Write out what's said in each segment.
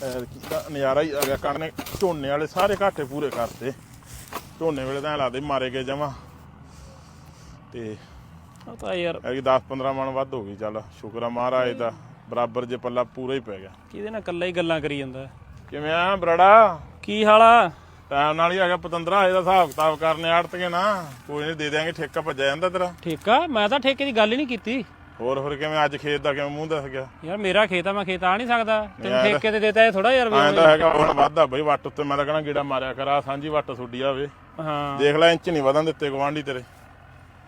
ਤਾਂ ਨਜ਼ਾਰਾ ਹੀ ਆ ਗਿਆ। ਕਰਨੇ ਝੋਨੇ ਵਾਲੇ ਸਾਰੇ ਘਾਟੇ ਪੂਰੇ ਕਰਤੇ। ਝੋਨੇ ਵੇਲੇ ਤਾਂ ਐਂ ਲੱਗਦੇ ਮਾਰੇ ਗਏ ਜਮਾ। ਤੇ ਉਹ ਤਾਂ ਯਾਰ ਐਤਕੀ 10 15 ਮਣ ਵੱਧ ਹੋ ਗਈ ਚੱਲ ਸ਼ੁਕਰ ਆ ਮਹਾਰਾਜ ਦਾ। ਬਰਾਬਰ ਜੇ ਪੱਲਾ ਪੂਰਾ ਹੀ ਪੈ ਗਿਆ। ਕਿਹਦੇ ਨਾਲ ਇਕੱਲਾ ਹੀ ਗੱਲਾਂ ਕਰੀ ਜਾਂਦਾ? ਕਿਵੇਂ ਆ ਬਰੜਾ? ਕੀ ਹਾਲ ਆ? ਟਾਈਮ ਨਾਲ ਹੀ ਆ ਗਿਆ ਪਤੰਦਰਾ ਇਹਦਾ ਹਿਸਾਬ ਕਿਤਾਬ ਕਰਨੇ ਆੜਤਗੇ ਨਾ। ਕੋਈ ਨਹੀਂ ਦੇ ਦਿਆਂਗੇ ਠੇਕਾ ਭੱਜਿਆ ਜਾਂਦਾ ਤੇਰਾ। ਠੇਕਾ? ਮੈਂ ਤਾਂ ਠੇਕੇ ਦੀ ਗੱਲ ਹੀ ਨਹੀਂ ਕੀਤੀ। ਹੋਰ ਹੋਰ ਕਿਵੇਂ ਅੱਜ ਖੇਤ ਦਾ ਕਿਵੇਂ ਮੂੰਹ ਦੱਸ ਗਿਆ? ਯਾਰ ਮੇਰਾ ਖੇਤ ਆ ਮੈਂ ਖੇਤ ਆ ਨਹੀਂ ਸਕਦਾ। ਤੈਨੂੰ ਠੇਕੇ ਤੇ ਦੇਤਾ ਇਹ ਥੋੜਾ ਯਾਰ ਵੀ ਐਂ ਤਾਂ ਹੈਗਾ ਹੁਣ ਵੱਧਦਾ ਬਈ ਵੱਟ ਉੱਤੇ। ਮੈਂ ਤਾਂ ਕਹਣਾ ਗੇੜਾ ਮਾਰਿਆ ਕਰ ਸਾਂਝੀ ਵੱਟ ਸੁੱਡੀ ਆਵੇ ਹਾਂ। ਦੇਖ ਲੈ ਇੰਚ ਨਹੀਂ ਵਧਣ ਦਿੱਤੇ ਗਵਾਂਢੀ ਤੇਰੇ।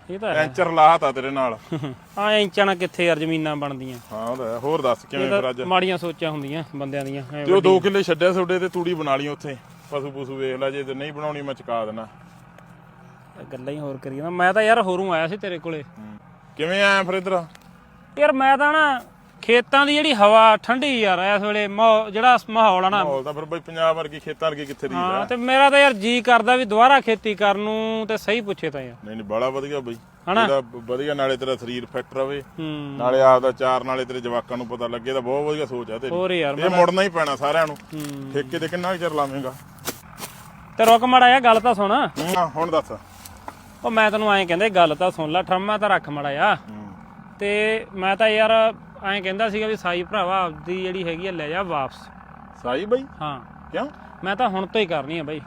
ਇਹ ਤਾਂ ਹੈ। ਐਂਚਰ ਲਾਤਾ ਤੇਰੇ ਨਾਲ। ਆ ਇੰਚਾਂ ਨਾਲ ਕਿੱਥੇ ਯਾਰ ਜ਼ਮੀਨਾਂ ਬਣਦੀਆਂ। ਹਾਂ ਉਹ ਤਾਂ ਹੈ। ਹੋਰ ਦੱਸ ਕਿਵੇਂ ਫਿਰ ਅੱਜ? ਮਾੜੀਆਂ ਸੋਚਾਂ ਹੁੰਦੀਆਂ ਬੰਦਿਆਂ ਦੀਆਂ। ਐਂ ਤੇ ਉਹ 2 ਕਿੱਲੇ ਛੱਡਿਆ ਤੁਹਾਡੇ ਤੇ ਤੂੜੀ ਬਣਾ ਲਈ ਉੱਥੇ। ਪਸ਼ੂ ਪਸ਼ੂ ਵੇਖ ਲੈ ਜੇ ਤੇ ਨਹੀਂ ਬਣਾਉਣੀ ਮੈਂ ਚੁਕਾ ਦੇਣਾ। ਗੱਲਾਂ ਹੀ ਹੋਰ ਕਰੀ ਜਾਂਦਾ ਮੈਂ ਤਾਂ ਯਾਰ ਹੋਰੂ ਆਇਆ ਸੀ ਤੇਰੇ ਕੋਲੇ। ਕਿਵੇਂ ਆਇਆ ਫਿਰ ਇਧਰ? ਯਾਰ ਮੈਂ ਤਾਂ ਨਾ ਖੇਤਾਂ ਦੀ ਜਿਹੜੀ ਹਵਾ ਠੰਡੀ ਯਾਰ ਇਸ ਵੇਲੇ ਮਾਹੌ- ਜਿਹੜਾ ਮਾਹੌਲ ਆ ਨਾ। ਮਾਹੌਲ ਤਾਂ ਫਿਰ ਬਈ ਪੰਜਾਬ ਵਰਗੀ ਖੇਤਾਂ ਵਰਗੀ ਕਿੱਥੇ ਦੀ ਹਾਂ ਤੇ ਮੇਰਾ ਤਾਂ ਯਾਰ ਜੀ ਕਰਦਾ ਵੀ ਦੁਬਾਰਾ ਖੇਤੀ ਕਰਨ ਨੂੰ ਤੇ ਸਹੀ ਪੁੱਛੇ ਤਾਂ ਯਾਰ। ਨਹੀਂ ਨਹੀਂ ਬੜਾ ਵਧੀਆ ਬਈ। ਹਨਾ? ਇਹਦਾ ਵਧੀਆ ਨਾਲੇ ਤੇਰਾ ਸਰੀਰ ਫਿੱਟ ਰਵੇ। ਹੂੰ। ਨਾਲੇ ਆਪਦਾ ਚਾਰ ਨਾਲੇ ਤੇਰੇ ਜਵਾਕਾਂ ਨੂੰ ਪਤਾ ਲੱਗੇ ਤਾਂ ਬਹੁਤ ਵਧੀਆ ਸੋਚ ਆ ਤੇਰੀ। ਹੋਰ ਯਾਰ ਇਹ ਮੁੜਨਾ ਹੀ ਪੈਣਾ ਸਾਰਿਆਂ ਨੂੰ। ਠੇਕੇ ਤੇ ਕਿੰਨਾ ਕੁ ਚਿਰ ਲਾਵੇਂਗਾ? ਤੇ ਰੁਕ ਮੜਾ ਆ ਗੱਲ ਤਾਂ ਸੁਣ। ਹਾਂ ਹੁਣ ਦੱਸ। ਉਹ ਮੈਂ ਤੈਨੂੰ ਐਂ ਕਹਿੰਦੇ ਗੱਲ ਤਾਂ ਸੁਣ ਲੈ ਠਰਮਾ ਤਾਂ ਰੱਖ ਮੜਾ ਹੂੰ। ਤੇ ਮੈਂ ਤਾਂ ਯਾਰ ਐਂ ਕਹਿੰਦਾ ਸੀਗਾ ਵੀ ਸਾਈ ਭਰਾਵਾ ਆਪਦੀ ਜਿਹੜੀ ਹੈਗੀ ਆ ਲੈ ਜਾ ਵਾਪਸ। ਸਾਈ ਬਈ? ਹਾਂ। ਕਿਉਂ? ਮੈਂ ਤਾਂ ਹੁਣ ਤੋਂ ਹੀ ਕਰਨੀ ਆ ਬਾਈ।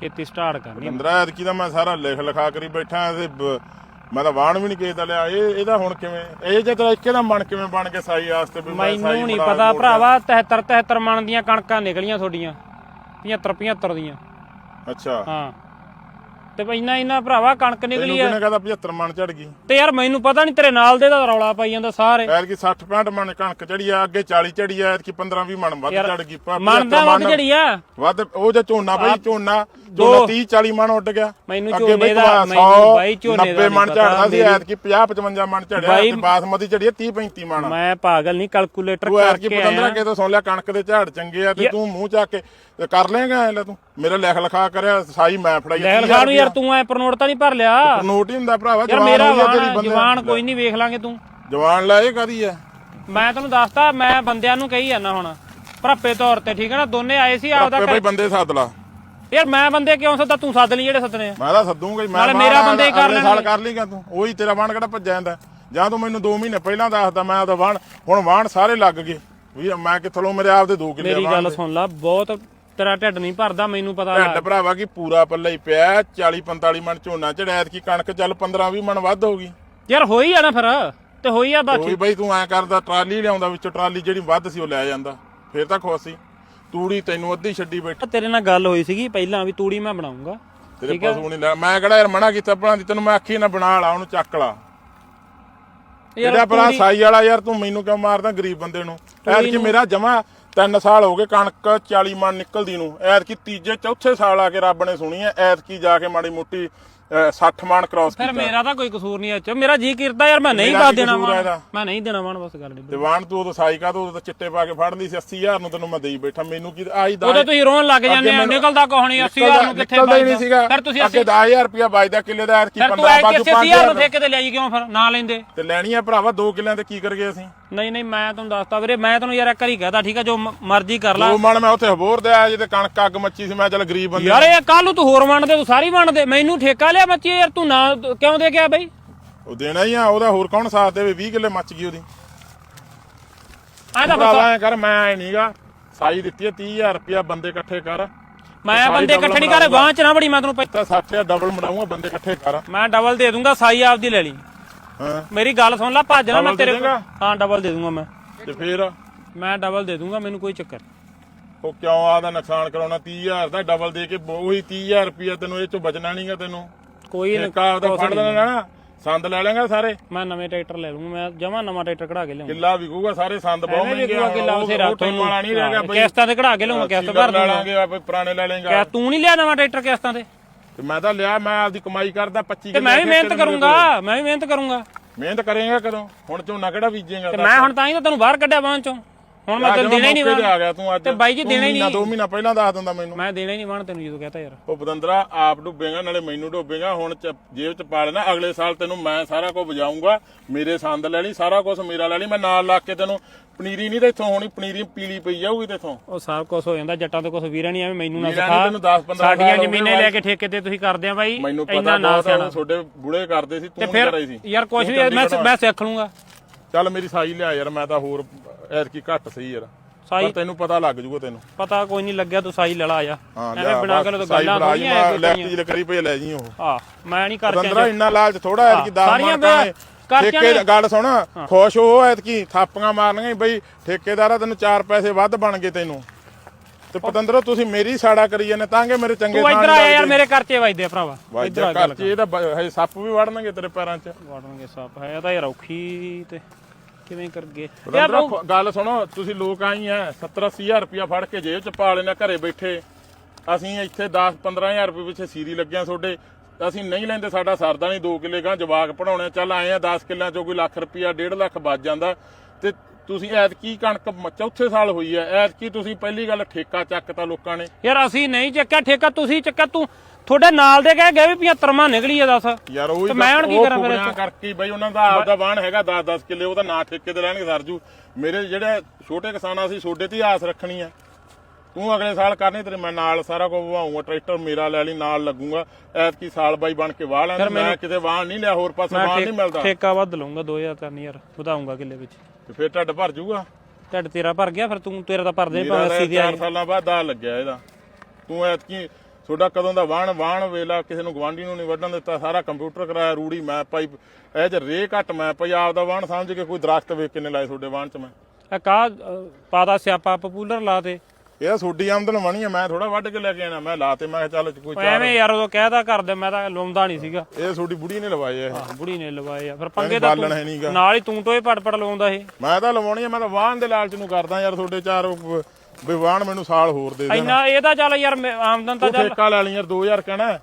ਖੇਤੀ ਸਟਾਰਟ ਕਰਨੀ ਆ। ਅੰਦਰਾ ਐਤਕੀ ਦਾ ਮੈਂ ਸਾਰਾ ਲਿਖ ਲਿਖਾ ਕਰੀ ਬੈਠਾ ਤੇ ਬ- ਮੈਂ ਤਾਂ ਵਾਣ ਵੀ ਨਹੀਂ ਕਿਸੇ ਦਾ ਲਿਆ। ਇਹ ਇਹਦਾ ਹੁਣ ਕਿਵੇਂ? ਇਹ ਜੇ ਤੇਰਾ ਇੱਕੇ ਦਾ ਮਨ ਕਿਵੇਂ ਬਣ ਕੇ ਸਾਈ ਵਾਸਤੇ ਵੀ ਮੈਂ ਸਾਈ ਮੈਨੂੰ ਨਹੀਂ ਬਣਾ ਪਤਾ ਮੋੜ ਭਰਾਵਾ 73 73 ਮਣ ਦੀਆਂ ਕਣਕਾਂ ਨਿਕਲੀਆਂ ਤੁਹਾਡੀਆਂ 75 75 ਦੀਆਂ ਦਿਆਂ। ਅੱਛਾ। ਹਾਂ। ਤੇ ਇੰਨਾ ਇੰਨਾ ਭਰਾਵਾ ਕਣਕ ਨਿਕਲੀ ਆ ਕਿਹਨੇ ਕਹਦਾ 75 ਮਣ ਚੜ ਗਈ? ਤੇ ਯਾਰ ਮੈਨੂੰ ਪਤਾ ਨਹੀਂ ਤੇਰੇ ਨਾਲ ਦੇ ਦਾ ਰੌਲਾ ਪਾਈ ਜਾਂਦਾ ਸਾਰੇ। ਐਤਕੀ 60 65 ਮਣ ਕਣਕ ਚੜੀ ਆ ਅੱਗੇ 40 ਚੜੀ ਆ ਐਤਕੀ 15 20 ਮਣ ਵੱਧ ਚੜ ਗਈ। ਮਣ ਦਾ 75 ਵੱਧ ਜਿਹੜੀ ਆ। ਵੱਧ ਉਹ ਜੇ ਝੋਨਾ ਬਈ ਝੋਨਾ ਝੋਨਾ 30 40 ਮਣ ਉੱਡ ਗਿਆ। ਮੈਨੂੰ ਝੋਨੇ ਦਾ- ਮੈਨੂੰ 100, ਬਾਈ ਝੋਨੇ ਦਾ 90 ਮਣ ਝੜਦਾ ਸੀ ਮੇਰੀ- ਐਤਕੀ 50 55 ਮਣ ਝੜਿਆ ਤੇ ਬਾਸਮਤੀ ਚੜੀ 30 35 ਮਣ। ਮੈਂ ਪਾਗਲ ਨਹੀਂ ਕੈਲਕੂਲੇਟਰ ਤੂੰ ਐਤਕੀ ਕਰਕੇ ਪਤੰਦਰਾ ਆਇਆ ਕਿਤੋਂ ਸੁਣ ਲਿਆ ਕਣਕ ਦੇ ਝਾੜ ਚੰਗੇ ਆ ਤੇ ਤੂੰ ਮੂੰਹ ਚੱਕ ਕੇ ਤੇ ਕਰ ਲੇਗਾ ਐ ਲੈ ਤੂੰ। ਮੇਰਾ ਲਿਖ ਲਿਖਾ ਕਰਿਆ ਸਾਈ ਮੈਂ ਫੜਾਈ ਲਖਾ ਨੂੰ ਯਾਰ ਤੂੰ ਐ ਪਰਨੋਟ ਤਾਂ ਨਹੀਂ ਭਰ ਲਿਆ। ਨੋਟ ਹੀ ਹੁੰਦਾ ਭਰਾਵਾ ਯਾਰ ਜਵਾਨ ਮੇਰਾ ਤੇਰੀ ਬੰਦੇ ਜਵਾਨ ਕੋਈ ਨਹੀਂ ਵੇਖ ਲਾਂਗੇ ਤੂੰ। ਜਵਾਨ ਲੈ ਇਹ ਕਾਦੀ ਆ ਮੈਂ ਤੈਨੂੰ ਦੱਸਤਾ ਮੈਂ ਬੰਦਿਆਂ ਨੂੰ ਕਹੀ ਜਾਂਦਾ ਹੁਣ। ਭਰਾਪੇ ਤੌਰ ਤੇ ਠੀਕ ਹੈ ਨਾ? ਦੋਨੇ ਆਏ ਸੀ ਆਪਦਾ ਆਪੇ ਬਈ ਬੰਦੇ ਸੱਦ ਲਾ। ਯਾਰ ਮੈਂ ਬੰਦੇ ਕਿਉਂ ਸੱਦਾ? ਤੂੰ ਸੱਦ ਲਈ ਜਿਹੜੇ ਸੱਦਨੇ ਆ। ਮੈਂ ਤਾਂ ਸੱਦੂਗਾ ਹੀ ਮੈਂ ਨਾਲੇ ਮੇਰਾ ਬੰਦੇ ਹੀ ਕਰ ਅਗਲੇ ਸਾਲ ਲੈਣਗੇ। ਕਰ ਲਈਗਾ ਤੂੰ। ਉਹੀ ਤੇਰਾ ਵਾਣ ਕਿਹੜਾ ਭੱਜ ਜਾਂਦਾ? ਜਾਂ ਤੂੰ ਮੈਨੂੰ 2 ਮਹੀਨੇ ਪਹਿਲਾਂ ਦੱਸਦਾ ਮੈਂ ਉਹਦਾ ਵਾਣ ਹੁਣ ਵਾਣ ਸਾਰੇ ਲੱਗ ਗਏ। ਵੀ ਮੈਂ ਕਿੱਥੋਂ ਲਊ? ਮੇਰੇ ਆਪ ਦੇ 2 ਕਿੱਲੇ ਮੇਰੀ ਗੱਲ ਸੁਣ ਲੈ ਬਹੁਤ ਤੇਰਾ ਢਿੱਡ ਨਹੀਂ ਭਰਦਾ ਮੈਨੂੰ ਪਤਾ ਲੱਗ ਢੱਡ ਭਰਾਵਾ ਕੀ ਪੂਰਾ ਪੱਲੇ ਹੀ ਪਿਆ 40 45 ਮਣ ਝੋਨਾ ਚੜੈਤ ਕੀ ਕਣਕ ਚੱਲ 15 20 ਮਣ ਵੱਧ ਹੋਗੀ ਯਾਰ ਹੋਈ ਆ ਨਾ ਫਿਰ ਤੇ ਹੋਈ ਆ ਬਾਕੀ। ਕੋਈ ਬਈ ਤੂੰ ਐ ਕਰਦਾ ਟਰਾਲੀ ਲਿਆਉਂਦਾ ਵਿੱਚੋਂ ਟਰਾਲੀ ਜਿਹੜੀ ਵੱਧ ਸੀ ਉਹ ਲੈ ਜਾਂਦਾ ਫੇਰ ਤਾਂ ਖੁਸ਼ ਸੀ। ਤੂੜੀ ਤੈਨੂੰ ਅੱਧੀ ਛੱਡੀ ਬੈਠਾ। ਤੇਰੇ ਨਾਲ ਗੱਲ ਹੋਈ ਸੀਗੀ ਪਹਿਲਾਂ ਵੀ ਤੂੜੀ ਮੈਂ ਬਣਾਉਂਗਾ। ਤੇਰੇ ਪਸ਼ੂ ਨਹੀਂ ਲੈ ਮੈਂ ਕਿਹੜਾ ਯਾਰ ਮਨਾ ਕੀਤਾ ਬਣਾਉਂਦੀ ਤੈਨੂੰ ਮੈਂ ਆਖੀ ਨਾ ਬਣਾ ਲਾ ਉਹਨੂੰ ਚੱਕ ਲਾ। ਜਿਹੜਾ ਭਰਾ ਸਾਈ ਵਾਲਾ ਯਾਰ ਤੂੰ ਮੈਨੂੰ ਕਿਉਂ ਮਾਰਦਾ ਗਰੀਬ ਬੰਦੇ ਨੂੰ? ਐਤਕੀ ਮੇਰਾ ਜਮਾ 3 ਸਾਲ ਹੋ ਗਏ ਕਣਕ 40 ਮਣ ਨਿਕਲਦੀ ਨੂੰ। ਐਤਕੀ ਤੀਜੇ ਚੌਥੇ ਸਾਲ ਆ ਕੇ ਰੱਬ ਨੇ ਸੁਣੀ ਐ ਐਤਕੀ ਜਾ ਕੇ ਮਾੜੀ ਮੋਟੀ 60 ਮਣ ਕ੍ਰਾਸ ਫਿਰ ਕੀਤਾ। ਮੇਰਾ ਤਾਂ ਕੋਈ ਕਸੂਰ ਨਹੀਂ ਅੱਛਾ ਮੇਰਾ ਜੀ ਕਰਦਾ ਯਾਰ ਮੈਂ ਨਹੀਂ ਕੀ ਦੇਣਾ? ਮੈਂ ਨਹੀਂ ਦੇਣਾ ਵਾਣ ਬਸ ਗੱਲ ਨਹੀਂ ਦੀਵਾਨ ਤੂੰ ਉਦੋਂ ਸਾਈ ਕਾ ਤੂੰ ਉਦੋਂ ਚਿੱਟੇ ਪਾ ਕੇ ਫੜ ਲਈ ਸੀ 80000 ਨੂੰ ਤੈਨੂੰ ਮੈਂ ਦੇਈ ਬੈਠਾ ਮੈਨੂੰ ਕੀ ਆਈ ਦਾ ਉਹਦੇ ਤੁਸੀਂ ਰੋਣ ਲੱਗ ਜਾਂਦੇ ਆ ਮੈਨੂੰ- ਨਿਕਲਦਾ ਕੁਛ ਨਹੀਂ 80000 ਨੂੰ ਕਿੱਥੇ ਬਚਦਾ? ਫਿਰ ਤੁਸੀਂ ਅੱਗੇ 10000 ਰੁਪਇਆ ਬਚਦਾ ਕਿੱਲੇ ਦਾ ਐਤਕੀ ਫਿਰ ਤੂੰ 15 ਐ ਬਾਜੂ ਕਿ 80000 ਨੂੰ 5000 ਠੇਕੇ ਤੇ ਲਿਆਈ ਕਿਉਂ ਫਿਰ ਨਾ ਲੈਂਦੇ? ਤੇ ਲੈਣੀ ਆ ਭਰਾਵਾ 2 ਕਿੱਲਿਆਂ ਤੇ ਕੀ ਕਰਗੇ ਅਸੀਂ? ਨਹੀਂ ਨਹੀਂ ਮੈਂ ਤੁਹਾਨੂੰ ਦੱਸਤਾ ਵੀਰੇ ਮੈਂ ਤੈਨੂੰ ਯਾਰ ਇੱਕ ਵਾਰੀ ਕਹਤਾ ਠੀਕ ਆ ਜੋ ਮ- ਮਰਜ਼ੀ ਕਰ ਲੈ। ਦੋ ਮਣ ਮੈਂ ਉੱਥੇ ਹੋਰ ਦੇ ਆਇਆ ਜੇ ਤੇ ਕਣਕ ਅੱਗ ਮੱਚੀ ਸੀ ਮੈਂ ਚੱਲ ਗਰੀਬ ਬੰਦੇ ਯਾਰ ਇਹ ਕੱਲ ਨੂੰ ਤੂੰ ਹੋਰ ਵੰਡ ਦੇ ਤੂੰ ਸਾਰੀ ਵੰਡ ਦੇ ਮੈਨੂੰ ਠੇਕਾ ਲਿਆ ਬੱਚੀ ਯਾਰ ਤੂੰ ਨਾ ਕਿਉਂ ਦੇ ਗਿਆ ਬਈ? ਉਹ ਦੇਣਾ ਹੀ ਆ ਉਹਦਾ ਹੋਰ ਕੌਣ ਸਾਥ ਦੇਵੇ 20 ਕਿੱਲੇ ਮੱਚ ਗਈ ਉਹਦੀ। ਐ ਤਾਂ ਭਰਾਵਾ ਬਸ ਐ ਕਰ ਮੈਂ ਐ ਨਹੀਂਗਾ ਸਾਈ ਦਿੱਤੀ ਆ 30000 ਰੁਪਇਆ ਬੰਦੇ ਇਕੱਠੇ ਕਰ। ਮੈਂ ਬੰਦੇ double ਇਕੱਠੇ ਨਹੀਂ ਕਰੇ ਬਾਂਹ ਚ ਨਾ ਬੜੀ ਮੈਂ ਤੈਨੂੰ ਪ- ਤਾਂ 60000 ਡਬਲ ਮੜਾਉਂਗਾ ਬੰਦੇ ਇਕੱਠੇ ਕਰ। ਮੈਂ ਡਬਲ ਦੇ ਦੂੰਗਾ ਸਾਈ ਆਪਦੀ ਲੈ ਲਈ। ਹਾਂ ਮੇਰੀ ਗੱਲ ਸੁਣ ਲੈ ਭੱਜ ਨਾ ਮੈਂ Double ਦੇ ਤੇਰੇ ਦੇਂਗਾ? ਹਾਂ ਡਬਲ ਦੇ ਦੂੰਗਾ ਮੈਂ। ਤੇ ਫੇਰ? ਮੈਂ ਡਬਲ ਦੇ ਦੂੰਗਾ ਮੈਨੂੰ ਕੋਈ ਚੱਕਰ ਨਹੀਂ। ਉਹ ਕਿਉਂ ਆਦਾ ਨੁਕਸਾਨ ਕਰਾਉਣਾ? 30000 ਦਾ ਡਬਲ ਦੇ ਕੇ ਉਹੀ 30000 ਰੁਪਇਆ ਤੈਨੂੰ ਇਹ ਚੋਂ ਬਚਣਾ ਨਹੀਂਗਾ ਤੈਨੂੰ। ਕੋਈ ਨੀ- ਇੱਕ ਆਪਦਾ ਫੜ ਲੈਣਾ। ਨਾ ਸੰਦ ਲੈ ਲੈਂਗਾ ਸਾਰੇ। ਮੈਂ ਨਵੇਂ ਟਰੈਕਟਰ ਲੈ ਲੂੰਗਾ ਮੈਂ ਜਮਾ ਨਵਾਂ ਟਰੈਕਟਰ ਕਢਾ ਕੇ ਲਿਆਉਂਗਾ ਕਿੱਲਾ ਵਿਕੂਗਾ ਸਾਰੇ ਸੰਦ ਬਹੁਤ ਐਵੇਂ ਮਹਿੰਗੇ ਵਿਕੂਗਾ ਕਿੱਲਾ ਉਸੇ ਰਾਤ ਟਾਈਮ ਵਾਲਾ ਨਹੀਂ ਰਹਿ ਗਿਆ ਬਈ। ਕਿਸ਼ਤਾਂ ਤੇ ਕਢਾ ਕੇ ਲਿਆਉਂਗਾ ਕਿਸ਼ਤ ਭਰ ਲੈ ਦੂੰਗਾ। ਲਾਂਗੇ ਆਪੇ ਪੁਰਾਣੇ ਲੈ ਲੇਗਾ ਕਿਆ ਤੂੰ ਨਹੀਂ ਲਿਆ ਨਵਾਂ ਟਰੈਕਟਰ ਕਿਸ਼ਤਾਂ ਤੇ? ਤੇ ਮੈਂ ਤਾਂ ਲਿਆ ਮੈਂ ਆਪਦੀ ਕਮਾਈ ਕਰਦਾ 25 ਤੇ ਮੈਂ ਵੀ ਮਿਹਨਤ ਕਰੂੰਗਾ ਮੈਂ ਵੀ ਮਿਹਨਤ ਕਰੂੰਗਾ। ਮਿਹਨਤ ਕਰੇਗਾ ਕਦੋਂ? ਹੁਣ ਝੋਨਾ ਕਿਹੜਾ ਬੀਜੇਗਾ ਤੇ ਮੈਂ ਹੁਣ। ਤਾਂ ਹੀ ਤਾਂ ਤੈਨੂੰ ਬਾਹਰ ਕੱਢਿਆ ਬਾਂਹ ਚੋਂ। ਹੁਣ ਮੈਂ ਤੈਨੂੰ ਦੇਣਾ ਹੀ ਨਹੀਂ ਮੌਕੇ ਤੇ ਆ ਗਿਆ ਤੂੰ ਅੱਜ। ਤੇ ਬਾਈ ਜੀ ਤੂੰ ਦੇਣਾ ਹੀ ਮਹੀਨਾ, ਨਹੀਂ। ਦੋ ਮਹੀਨਾ ਪਹਿਲਾਂ ਦੱਸ ਦਿੰਦਾ ਮੈਨੂੰ। ਮੈਂ ਦੇਣਾ ਹੀ ਨਹੀਂ ਵਾਣ ਤੈਨੂੰ ਜਦੋਂ ਕਹਤਾ ਯਾਰ। ਉਹ ਬਦੰਦਰਾ ਆਪ ਡੁੱਬੇਗਾ ਨਾਲੇ ਮੈਨੂੰ ਡੁੱਬੇਗਾ ਹੁਣ ਚ- ਜੇਬ ਚ ਪਾ ਲੈਣਾ। ਅਗਲੇ ਸਾਲ ਤੈਨੂੰ ਮੈਂ ਸਾਰਾ ਕੁਝ ਵਜਾਊਂਗਾ। ਮੇਰੇ ਸੰਦ ਲੈ ਲਈ ਸਾਰਾ ਕੁਝ ਮੇਰਾ ਲੈ ਲਈ। ਮੈਂ ਨਾਲ ਲਾ ਕੇ ਤੈਨੂੰ ਪਨੀਰੀ ਨਹੀਂ ਤੇ ਇੱਥੋਂ ਹੋਣੀ ਪਨੀਰੀ ਪੀਲੀ ਪਈ ਜਾਊਗੀ ਤੇਥੋਂ ਉਹ ਸਭ ਕੁਝ ਹੋ ਜਾਂਦਾ ਜੱਟਾਂ ਤੋਂ ਕੁਝ ਵੀਰਾਂ ਨਹੀਂ ਐਵੇਂ ਮੈਨੂੰ ਨਾ ਵੀਰਾਂ ਸਿਖਾ। ਨੇ ਤੈਨੂੰ 10 15 ਸਾਡੀਆਂ ਸਾਲ ਹੋ ਜ਼ਮੀਨਾਂ ਲੈ ਕੇ ਠੇਕੇ ਤੇ ਤੁਸੀਂ ਕਰਦੇ ਆ ਬਾਈ ਮੈਨੂੰ ਇੰਨਾ ਪਤਾ ਨਾ ਬਹੁਤ ਸਿਆਣਾ। ਤੁਹਾਡੇ ਬੁੜੇ ਕਰਦੇ ਸੀ ਤੇ ਤੂੰ ਨਹੀਂ ਫਿਰ ਕਰਾਈ ਸੀ। ਯਾਰ ਕੁਝ ਤੂੰ ਵੀ ਮੈਂ ਮੈਂ ਸਿੱਖ ਲੂੰਗਾ। ਚੱਲ ਮੇਰੀ ਸਾਈ ਲਿਆ ਯਾਰ ਮੈਂ ਤਾਂ ਹੋਰ ਐਤਕੀ ਘੱਟ ਸਹੀ ਯਾਰ। ਸਾਈ ਤੈਨੂੰ ਪਤਾ ਲੱਗ ਜੂਗਾ ਤੈਨੂੰ। ਪਤਾ ਕੋਈ ਨਹੀਂ ਲੱਗਿਆ ਤੂੰ ਸਾਈ ਲੜਾ ਜਾ। ਹਾਂ ਐਵੇਂ ਬਣਾ ਕੇ ਸਾਈ ਗੱਲਾਂ ਮੈਂ ਐ ਲੈਫਟ ਜੀ ਕਰੀ ਪਈ ਲੈ ਜੀ ਉਹ। ਆ ਮੈਂ ਨਹੀਂ ਕਰ ਰੰਦਰਾ ਇੰਨਾ ਲਾਲਚ ਥੋੜਾ ਐਤਕੀ ਦਾਸ ਸਾਰੀਆਂ ਮਾਰਕਾਂ ਨੇ ਕਰਕੇ ਠੇਕੇ ਗੱਲ ਸੁਣ ਖੁਸ਼ ਹੋ ਐਤਕੀ ਥਾਪੀਆਂ ਮਾਰਨੀਆਂ ਬਈ ਠੇਕੇਦਾਰਾ ਤੈਨੂੰ 4 ਪੈਸੇ ਵੱਧ ਬਣ ਗਏ ਤੈਨੂੰ। ਤੇ ਪਤੰਦਰੋ ਤੁਸੀਂ ਮੇਰੀ ਸਾੜਾ ਕਰੀ ਜਾਂਦੇ ਤਾਂ ਕਿ ਮੇਰੇ ਚੰਗੇ ਤੂੰ ਇੱਧਰ ਆ ਯਾਰ। ਮੇਰੇ ਕਰਚੇ ਵੱਜਦੇ ਆ ਭਰਾਵਾ। ਇੱਧਰ ਆ ਘਰ ਚ ਇਹ ਤਾਂ ਬ- ਹਜੇ ਸੱਪ ਵੀ ਵੜਨਗੇ ਤੇਰੇ ਪੈਰਾਂ 'ਚ। ਵਾੜਨਗੇ ਸੱਪ ਹੈ ਇਹ ਤਾਂ ਯਾਰ ਔਖੀ ਤੇ। ਕਿਵੇਂ ਕਰਗੇ? ਯਾਰ ਗੱਲ ਸੁਣੋ ਤੁਸੀਂ ਲੋਕ ਆਈ ਐ 70 80000 ਰੁਪਇਆ ਫੜ ਕੇ ਜੇਬ 'ਚ ਪਾ ਲੈਣਾ ਘਰੇ ਬੈਠੇ। ਅਸੀਂ ਇੱਥੇ 10 15000 ਰੁਪਏ ਪਿੱਛੇ ਸੀਰੀ ਲੱਗਿਆ ਤੁਹਾਡੇ। ਅਸੀਂ ਨਹੀਂ ਲੈਂਦੇ ਸਾਡਾ ਸਰਦਾ ਨਹੀਂ 2 ਕਿੱਲੇ ਗਾਂ ਜਵਾਕ ਪੜਾਉਣੇ ਚੱਲ ਆਏ ਆ 10 ਕਿੱਲਿਆਂ ਚੋਂ ਕੋਈ ਲੱਖ ਰੁਪਇਆ 1.5 ਲੱਖ ਬਚ ਜਾਂਦਾ। ਤੇ ਤੁਸੀਂ ਐਤਕੀ ਕਣਕ ਮ- ਚੌਥੇ ਸਾਲ ਹੋਈ ਐ ਐਤਕੀ ਤੁਸੀਂ ਪਹਿਲੀ ਗੱਲ ਠੇਕਾ ਚੱਕਤਾ ਲੋਕਾਂ ਨੇ। ਯਾਰ ਅਸੀਂ ਨਹੀਂ ਚੱਕਿਆ ਠੇਕਾ ਤੁਸੀਂ ਚੱਕਿਆ ਤੂੰ ਤੁਹਾਡੇ ਨਾਲ ਦੇ ਕਹਿ ਗਏ ਵੀ 75 ਮਾਂ ਨਿਕਲੀ ਆ ਦੱਸ। ਯਾਰ ਉਹ ਤੇ ਮੈਂ ਹੁਣ ਕੀ ਕਰਾਂ ਫਿਰ ਕਰਕੇ ਹੀ ਬਈ ਉਹਨਾਂ ਦਾ ਆਪਦਾ ਵਾਹਣ ਹੈਗਾ 10 10 ਕਿੱਲੇ ਉਹਦਾ ਨਾ ਠੇਕੇ ਤੇ ਲੈਣਗੇ ਸਰਜੂ। ਮੇਰੇ ਜਿਹੜੇ ਛੋਟੇ ਕਿਸਾਨਾਂ ਸੀ ਛੋਡੇ ਤੇ ਹੀ ਆਸ ਰੱਖਣੀ ਆ। ਤੂੰ ਅਗਲੇ ਸਾਲ ਕਰਨੀ ਤੇਰੇ ਮੈਂ ਨਾਲ ਸਾਰਾ ਕੁਝ ਵਹਾਉਂਗਾ ਟਰੈਕਟਰ ਮੇਰਾ ਲੈ ਲਈ ਨਾਲ ਲੱਗੂਗਾ। ਐਤਕੀ ਸਾਲ ਬਾਈ ਬਣ ਕੇ ਵਾਹ ਲੈਂਦੇ ਮੈਂ ਕਿਤੇ ਵਾਹਣ ਨਹੀਂ ਲਿਆ ਹੋਰ ਪਾਸੇ ਵਾਹਣ ਨਹੀਂ ਠੇ- ਮਿਲਦਾ। ਠੇਕਾ ਵੱਧ ਲਊਂਗਾ 2000 ਤਿੰਨ ਯਾਰ ਵਧਾਉਂਗਾ ਕਿੱਲੇ ਵਿੱਚ। ਤੇ ਫਿਰ ਢੱਡ ਭਰ ਜਾਊਗਾ। ਢੱਡ ਤੇਰਾ ਭਰ ਗਿਆ ਫਿਰ ਤੂੰ ਤੇਰਾ ਤਾਂ ਭਰਦੇ ਮੇਰਾ ਭਾਵੇਂ ਤਾਂ 80 ਦੀ ਚਾਰ ਆਈ ਸਾਲਾਂ ਬਾਅਦ ਦਾ ਲੱਗਿਆ ਇਹਦਾ। ਤੂੰ ਐਤਕੀ ਤੁਹਾਡਾ ਕਦੋਂ ਦਾ ਵਾਹਣ ਵਾਹਣ ਵੇਲਾ ਕਿਸੇ ਨੂੰ ਗਵਾਂਢੀ ਨੂੰ ਨਹੀਂ ਵੱਢਣ ਦਿੱਤਾ ਸਾਰਾ ਕੰਪਿਊਟਰ ਕਰਾਇਆ ਰੂੜੀ ਮੈਂ ਪਾਈ ਇਹ ਚ ਰੇ ਘੱਟ ਮੈਂ ਪਈ ਆਪਦਾ ਵਾਹਣ ਸਮਝ ਕੇ ਕੋਈ ਦਰਖਤ ਵੇਖ ਕਿੰਨੇ ਲਾਏ ਤੁਹਾਡੇ ਵਾਹਣ ਚ ਮੈਂ। ਆ ਕਾ ਪਾਦਾ ਸਿਆਪਾ ਪਪੂਲਰ ਲਾ ਦੇ ਇਹ ਤੁਹਾਡੀ ਆਮਦਨ ਬਣੀ ਆ ਮੈਂ ਥੋੜਾ ਵੱਢ ਕੇ ਲੈ ਕੇ ਆਣਾ ਮੈਂ ਲਾਤੇ ਮੈਂ ਕਿਹਾ ਚੱਲ ਕੋਈ ਚਾਰ ਐਵੇਂ ਯਾਰ ਉਦੋਂ ਕਹਿਦਾ ਕਰਦੇ ਮੈਂ ਤਾਂ ਲਾਉਂਦਾ ਨਹੀਂ ਸੀਗਾ। ਇਹ ਤੁਹਾਡੀ ਬੁੜੀ ਨੇ ਲਵਾਏ ਇਹ। ਆਹ, ਬੁੜੀ ਨੇ ਲਵਾਏ ਆ। ਫਿਰ ਪੰਗੇ ਤਾਂ ਬਾਲਣ ਹੈ ਨਹੀਂਗਾ। ਨਾਲ ਹੀ ਤੂੰ ਟੋਏ ਪੜ ਪੜ ਲਾਉਂਦਾ ਇਹ। ਮੈਂ ਤਾਂ ਲਵਾਉਣੀ ਆ ਮੈਂ ਤਾਂ ਵਾਹਣ ਦੇ ਲਾਲਚ ਨੂੰ ਕਰਦਾ ਯਾਰ ਤੁਹਾਡੇ ਚਾਰ ਵ- ਵੀ ਵਾਹਣ ਮੈਨੂੰ ਸਾਲ ਹੋਰ ਦੇ ਦੇ ਇੰਨਾ ਇਹ ਤਾਂ ਚੱਲ ਯਾਰ ਮੈਂ- ਆਮਦਨ ਤਾਂ ਤੂੰ ਚੱਲ ਠੇਕਾ ਲੈ ਲਈ ਯਾਰ 2000 ਕਹਿਣਾ।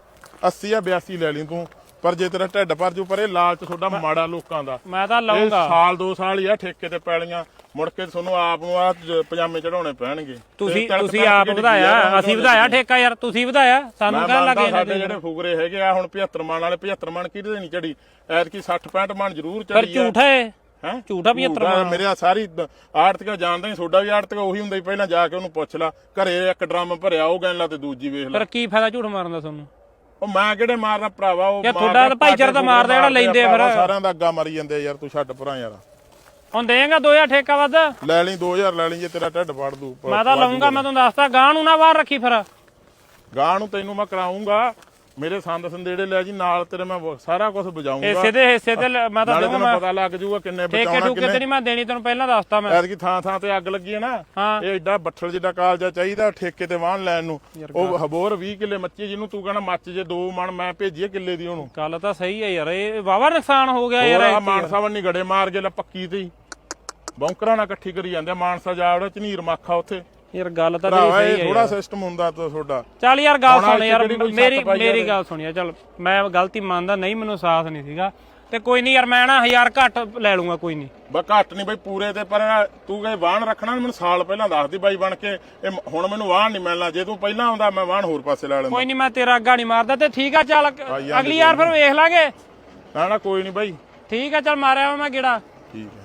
80 ਜਾਂ 82 ਲੈ ਲਈ ਤੂੰ। ਪਰ ਜੇ ਤੇਰਾ ਢਿੱਡ ਭਰ ਜੂ ਪਰ ਇਹ ਲਾਲਚ ਤੁਹਾਡਾ ਮਾੜਾ ਲੋਕਾਂ ਦਾ। ਮੈਂ ਤਾਂ ਇਹ ਲਾਉਂਗਾ ਸਾਲ ਦੋ ਸਾਲ ਹੀ ਆ ਠੇਕੇ ਤੇ ਪੈਲੀਆਂ। ਮੁੜ ਕੇ ਤੁਹਾਨੂੰ ਆਪ ਨੂੰ ਆ ਪਜਾਮੇ ਚੜਾਉਣੇ ਪੈਣਗੇ। ਤੁਸੀਂ ਤੁਸੀਂ ਆਪ ਵਧਾਇਆ ਅਸੀਂ ਵਧਾਇਆ ਠੇਕਾ ਯਾਰ ਤੁਸੀਂ ਵਧਾਇਆ ਸਾਨੂੰ ਕਹਿਣ ਲੱਗੇ ਸਾਡੇ ਜਿਹੜੇ ਫੁਗਰੇ ਹੈਗੇ ਆ ਹੁਣ 75 ਮਣ ਵਾਲੇ 75 ਮਣ ਕਿਹਦੇ ਨਹੀਂ ਚੜੀ ਐਤਕੀ 60 65 ਮਣ ਜ਼ਰੂਰ ਚੜੀ ਆ। ਝੂਠ ਹੈ। ਹੈ? ਝੂਠਾ 75 ਮਣ। ਮੇਰੇ ਆ ਸਾਰੀ ਆੜਤੀਆਂ ਜਾਣਦਾ ਹੀ ਤੁਹਾਡਾ ਵੀ ਆੜਤੀਆ ਉਹੀ ਹੁੰਦਾ ਹੀ ਪਹਿਲਾਂ ਜਾ ਕੇ ਉਹਨੂੰ ਪੁੱਛ ਲਾ। ਘਰੇ ਇੱਕ ਡਰਮ ਭਰਿਆ ਉਹ ਗੈਨ ਲਾ ਤੇ ਦੂਜੀ ਵੇਖ ਲਾ। ਫਿਰ ਕੀ ਫਾਇਦਾ ਝੂਠ ਮਾਰਨ ਦਾ ਤੁਹਾਨੂੰ? ਉਹ ਮੈਂ ਕਿਹੜੇ ਮਾਰਨਾ ਭਰਾਵਾ ਉਹ ਮਾਰਦਾ ਤੁਹਾਡਾ ਭਾਈਚਾਰਾ ਤਾਂ ਮਾਰਦਾ ਜਿਹੜਾ ਲੈਂਦੇ ਫਿਰ। ਸਾਰਿਆਂ ਦਾ ਅੱਗਾ ਮਰੀ ਜਾਂਦੇ ਯਾਰ ਤੂੰ ਛੱਡ ਭਰਾ ਯਾਰ। ਹੁਣ ਦੇਂਗਾ 2000 ਠੇਕਾ ਵੱਧ। ਲੈ ਲਈ 2000 ਲੈ ਲਈ ਜੇ ਤੇਰਾ ਢਿੱਡ ਫੜ ਦੂ। ਮੈਂ ਤਾਂ ਲਾਉਂਗਾ ਮੈਂ ਤੁਹਾਨੂੰ ਦੱਸਦਾ ਗਾਂ ਨੂੰ ਨਾ ਬਾਹਰ ਰੱਖੀ ਫਿਰ। ਗਾਂ ਨੂੰ ਤੈਨੂੰ ਮੈਂ ਕਰਾਉਂਗਾ ਮੇਰੇ ਸੰਦ ਸੰਦੇੜੇ ਲੈ ਜੀ ਨਾਲ ਤੇਰੇ ਮੈਂ ਸਾਰਾ ਕੁਝ ਬਜਾਉਂਗਾ ਹਿੱਸੇ ਦੇ ਹਿੱਸੇ ਤੇ ਮੈਂ ਤਾਂ ਮੈਂ ਪਤਾ ਲੱਗ ਜਾਊਗਾ ਕਿੰਨੇ ਠੇਕੇ ਬਚਾਉਣਾ ਠੂਕੇ ਕਿੰਨੇ ਨਹੀਂ ਮੈਂ ਦੇਣੀ ਤੈਨੂੰ ਪਹਿਲਾਂ ਦੱਸਤਾ ਮੈਂ। ਐਤਕੀ ਥਾਂ ਥਾਂ ਤੇ ਅੱਗ ਲੱਗੀ ਹੈ ਨਾ ਇਹ ਐਡਾ ਬੱਠਲ ਜਿੱਡਾ ਕਾਲਜਾ ਚਾਹੀਦਾ ਠੇਕੇ ਤੇ ਵਾਹਣ ਲੈਣ ਨੂੰ। ਉਹ ਹਬੋਰ 20 ਕਿੱਲੇ ਮੱਚੀ ਜਿਹਨੂੰ ਤੂੰ ਕਹਣਾ ਮੱਚ ਜੇ ਦੋ ਮਣ ਮੈਂ ਭੇਜੀਏ ਕਿੱਲੇ ਦੀ ਉਹਨੂੰ। ਗੱਲ ਤਾਂ ਸਹੀ ਹੈ ਯਾਰ ਇਹ ਵਾਵਾ ਨੁਕਸਾਨ ਹੋ ਗਿਆ ਯਾਰ ਆ। ਮਾਨਸਾ ਵੰਨੀ ਗੜੇ ਮਾਰ ਕੇ ਲੈ ਪੱਕੀ ਤੇ। ਬੌਂਕਰਾਂ ਨਾਲ ਇਕੱਠੀ ਕਰੀ ਜਾਂਦੇ ਆ, ਮਾਨਸਾ ਜਾਵੜਾ ਝਨੀਰ ਮਾਖਾ ਉੱਥੇ। ਯਾਰ ਗੱਲ ਤਾਂ ਤੇਰੀ ਭਰਾਵਾ ਸਹੀ ਇਹ ਹੈ ਥੋੜਾ। ਸਿਸਟਮ ਹੁੰਦਾ ਤਾਂ ਤੁਹਾਡਾ। ਚੱਲ ਯਾਰ ਗੱਲ ਸੁਣ ਯਾਰ ਮੇਰੀ ਮੇਰੀ। ਗੱਲ ਸੁਣ ਯਾਰ ਚੱਲ ਮੈਂ ਗਲਤੀ ਮੰਨਦਾ ਨਹੀਂ ਮੈਨੂੰ ਸਾਥ ਨਹੀਂ ਸੀਗਾ। ਤੇ ਕੋਈ ਨਹੀਂ ਯਾਰ ਮੈਂ ਨਾ 1000 ਘੱਟ ਲੈ ਲੂੰਗਾ ਕੋਈ ਨਹੀਂ। ਬਾ ਘੱਟ ਨਹੀਂ ਬਈ ਪੂਰੇ ਤੇ ਪਰ ਤੂੰ ਕਹੇ ਵਾਹਣ ਰੱਖਣਾ ਮੈਨੂੰ ਸਾਲ ਪਹਿਲਾਂ ਦੱਸਦੀ ਬਾਈ ਬਣ ਕੇ। ਇਹ ਮ- ਹੁਣ ਮੈਨੂੰ ਵਾਹਣ ਨਹੀਂ ਮਿਲਣਾ ਜੇ ਤੂੰ ਪਹਿਲਾਂ ਆਉਂਦਾ ਮੈਂ ਵਾਹਣ ਹੋਰ ਪਾਸੇ ਲੈ ਲੈਂਦਾ। ਕੋਈ ਨਹੀਂ ਮੈਂ ਤੇਰਾ ਅੱਗਾ ਨਹੀਂ ਮਾਰਦਾ ਤੇ ਠੀਕ ਆ ਚੱਲ ਅਗਲੀ ਯਾਰ ਫਿਰ ਵੇਖ ਲਾਂਗੇ। ਨਾ ਨਾ ਕੋਈ ਨਹੀਂ ਬਾਈ। ਠੀਕ ਆ ਚੱਲ ਮਾਰਿਆ ਮੈਂ ਕਿਹੜਾ ਠੀਕ ਹੈ